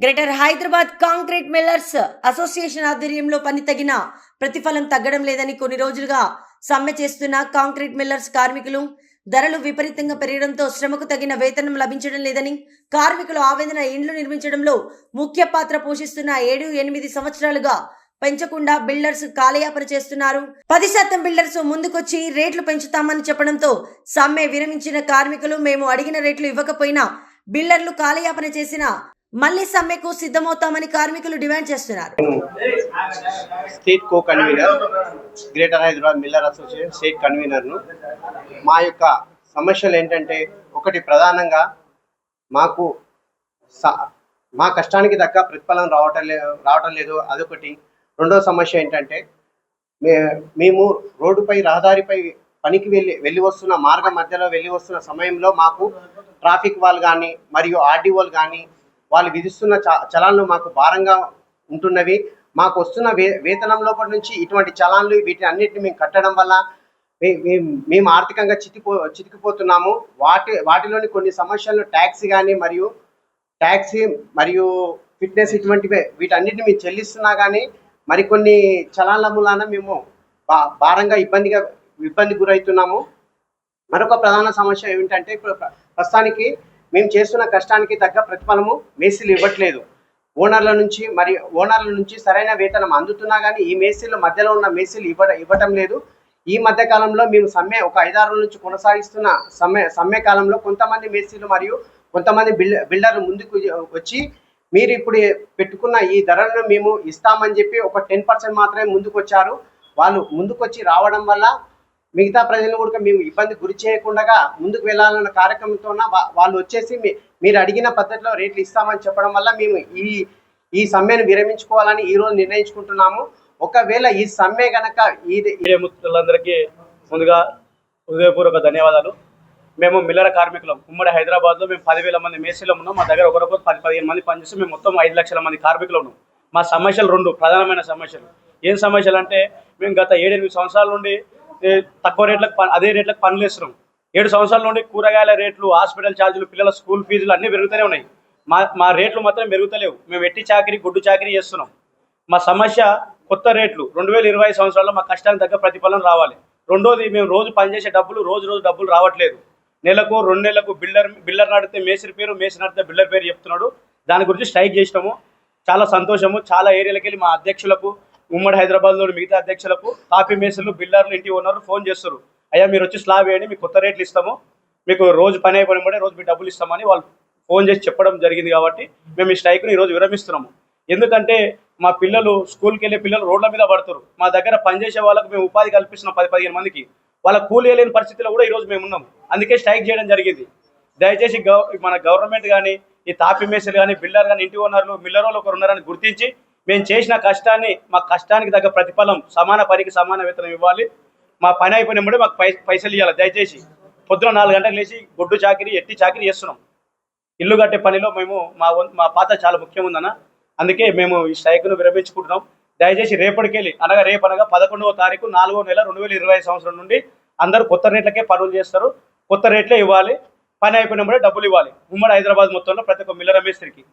Greater Hyderabad concrete millers association ఆధ్వర్యంలో పని తగిన ప్రతిఫలం తగ్గడం లేదని కొన్ని రోజులుగా సమ్మె చేస్తున్న కాంక్రీట్ మిల్లర్స్ కార్మికులు ధరలు విపరీతంగా పెరగడంతో శ్రమకు తగిన వేతనం లభించడం లేదని కార్మికులు ఆవేదన ఇండ్లు నిర్మించడంలో ముఖ్య పాత్ర పోషిస్తున్న ఏడు ఎనిమిది సంవత్సరాలుగా పెంచకుండా బిల్డర్స్ కాలయాపన చేస్తున్నారు. పది శాతం బిల్డర్స్ ముందుకొచ్చి రేట్లు పెంచుతామని చెప్పడంతో సమ్మె విరమించిన కార్మికులు మేము అడిగిన రేట్లు ఇవ్వకపోయినా బిల్డర్లు కాలయాపన చేసిన మళ్ళీ సమ్మెకు సిద్ధమవుతామని కార్మికులు డిమాండ్ చేస్తున్నారు. State co convener greater Hyderabad miller association state కన్వీనర్ను మా యొక్క సమస్యలు ఏంటంటే ఒకటి ప్రధానంగా మాకు స- మా కష్టానికి తగ్గ ప్రతిఫలం రావటం లే రావటం లేదు. అదొకటి. రెండో సమస్య ఏంటంటే మే మేము రోడ్డుపై రహదారిపై పనికి వెళ్ళి వెళ్ళి వస్తున్న మార్గ మధ్యలో వెళ్ళి వస్తున్న సమయంలో మాకు ట్రాఫిక్ వాళ్ళు కానీ మరియు ఆర్డీఓలు కానీ వాళ్ళు విధిస్తున్న చ చలాన్లు మాకు భారంగా ఉంటున్నవి. మాకు వస్తున్న వే వేతనం లోపటి నుంచి ఇటువంటి చలాన్లు వీటిని అన్నిటిని మేము కట్టడం వల్ల మేము మేము ఆర్థికంగా చితిపో చితికిపోతున్నాము. వాటి వాటిలోని కొన్ని సమస్యలను ట్యాక్సీ కానీ మరియు ట్యాక్సీ మరియు ఫిట్నెస్ ఇటువంటివే వీటన్నిటిని మేము చెల్లిస్తున్నా కానీ మరికొన్ని చలాన్ల మూలాన మేము బా భారంగా ఇబ్బందిగా ఇబ్బంది గురవుతున్నాము. మరొక ప్రధాన సమస్య ఏమిటంటే ఇప్పుడు ప్ర- ప్రస్తుతానికి మేము చేస్తున్న కష్టానికి తగ్గ ప్రతిఫలము మేసీలు ఇవ్వట్లేదు. ఓనర్ల నుంచి మరి ఓనర్ల నుంచి సరైన వేతనం అందుతున్నా కానీ ఈ మేస్త్రీల మధ్యలో ఉన్న మేసీలు ఇవ్వ ఇవ్వటం లేదు. ఈ మధ్య కాలంలో మేము సమ్మె ఒక ఐదారు నుంచి కొనసాగిస్తున్న సమ్మె సమ్మె కాలంలో కొంతమంది మేసీలు మరియు కొంతమంది బిల్ బిల్డర్లు ముందుకు వచ్చి మీరు ఇప్పుడు పెట్టుకున్న ఈ ధరలను మేము ఇస్తామని చెప్పి ఒక టెన్ పర్సెంట్ మాత్రమే ముందుకు వచ్చారు వాళ్ళు ముందుకొచ్చి రావడం వల్ల మిగతా ప్రజలను కూడా మేము ఇబ్బంది గురి చేయకుండా ముందుకు వెళ్ళాలన్న కార్యక్రమంతో వాళ్ళు వచ్చేసి మీ- మీరు అడిగిన పద్ధతిలో రేట్లు ఇస్తామని చెప్పడం వల్ల మేము ఈ ఈ సమ్మెను విరమించుకోవాలని ఈ రోజు నిర్ణయించుకుంటున్నాము. ఒకవేళ ఈ సమ్మె గనక ఇది మిత్రులందరికీ ముందుగా హృదయపూర్వక ధన్యవాదాలు. మేము మిల్లర కార్మికులం. ఉమ్మడి హైదరాబాద్లో మేము పదివేల మంది మేసీలో ఉన్నాం. మా దగ్గర ఒకరొకరు పది పదిహేను మంది పనిచేసి మేము మొత్తం ఐదు లక్షల మంది కార్మికులు ఉన్నాం. మా సమస్యలు రెండు ప్రధానమైన సమస్యలు. ఏం సమస్యలు అంటే మేము గత ఏడెనిమిది సంవత్సరాల నుండి తక్కువ రేట్లకు పని అదే రేట్లకు పనులు వేస్తున్నాం ఏడు సంవత్సరాల నుండి కూరగాయల రేట్లు హాస్పిటల్ ఛార్జీలు పిల్లల స్కూల్ ఫీజులు అన్నీ పెరుగుతూనే ఉన్నాయి. మా మా రేట్లు మాత్రం పెరుగుతలేవు. మేము ఎట్టి చాకరీ గుడ్డు చాకరీ చేస్తున్నాం. మా సమస్య కొత్త రేట్లు. రెండు వేల ఇరవై సంవత్సరాల్లో మా కష్టానికి తగ్గ ప్రతిఫలం రావాలి. రెండోది మేము రోజు పనిచేసే డబ్బులు రోజు రోజు డబ్బులు రావట్లేదు. నెలకు రెండు నెలలకు బిల్డర్ బిల్డర్ నడితే మేస్త్రి పేరు మేసిరి నడితే బిల్డర్ పేరు చెప్తున్నాడు. దాని గురించి స్ట్రైక్ చేసినాము. చాలా సంతోషము. చాలా ఏరియాలకు వెళ్ళి మా అధ్యక్షులకు ఉమ్మడి హైదరాబాద్లోని మిగతా అధ్యక్షులకు కాపీ మేస్త్రులు బిల్డర్లు ఇంటి ఓనర్లు ఫోన్ చేస్తారు. అయ్యా మీరు వచ్చి స్లాబ్ వేయండి మీకు కొత్త రేట్లు ఇస్తాము. మీకు రోజు పని అయిపోయిన కూడా రోజు మీకు డబ్బులు ఇస్తామని వాళ్ళు ఫోన్ చేసి చెప్పడం జరిగింది కాబట్టి మేము ఈ స్ట్రైక్ను ఈరోజు విరమిస్తున్నాము. ఎందుకంటే మా పిల్లలు స్కూల్కి వెళ్ళే పిల్లలు రోడ్ల మీద పడుతారు. మా దగ్గర పనిచేసే వాళ్ళకు మేము ఉపాధి కల్పిస్తున్నాం పది పదిహేను మందికి. వాళ్ళ కూలి వేయలేని పరిస్థితిలో కూడా ఈరోజు మేము ఉన్నాం అందుకే స్ట్రైక్ చేయడం జరిగింది. దయచేసి గవ మన గవర్నమెంట్ కానీ ఈ తాపి మేసలు కానీ బిల్డర్ కానీ ఇంటి ఓనర్లు మిల్లర్ వాళ్ళు ఒకరు ఉన్నారని గుర్తించి మేము చేసిన కష్టాన్ని మా కష్టానికి తగ్గ ప్రతిఫలం సమాన పనికి సమాన వేతనం ఇవ్వాలి. మా పని అయిపోయినప్పుడు మాకు పై పైసలు ఇవ్వాలి దయచేసి పొద్దున నాలుగు గంటలకు లేచి గొడ్డు చాకరీ ఎట్టి చాకరీ చేస్తున్నాం. ఇల్లు కట్టే పనిలో మేము మా వం- మా పాత్ర చాలా ముఖ్యం ఉందన్న. అందుకే మేము ఈ స్ట్రైక్ను విరమించుకుంటున్నాం. దయచేసి రేపటికెళ్ళి అనగా రేపు అనగా పదకొండవ తారీఖు నాలుగో నెల రెండు వేల ఇరవై సంవత్సరం నుండి అందరూ కొత్త రేట్లకే పనులు చేస్తారు. కొత్త రేట్లే ఇవ్వాలి. పని అయిపోయినప్పుడే డబ్బులు ఇవ్వాలి. ఉమ్మడి హైదరాబాద్ మొత్తంలో ప్రతి ఒక్క మిల్లర మేస్త్రికి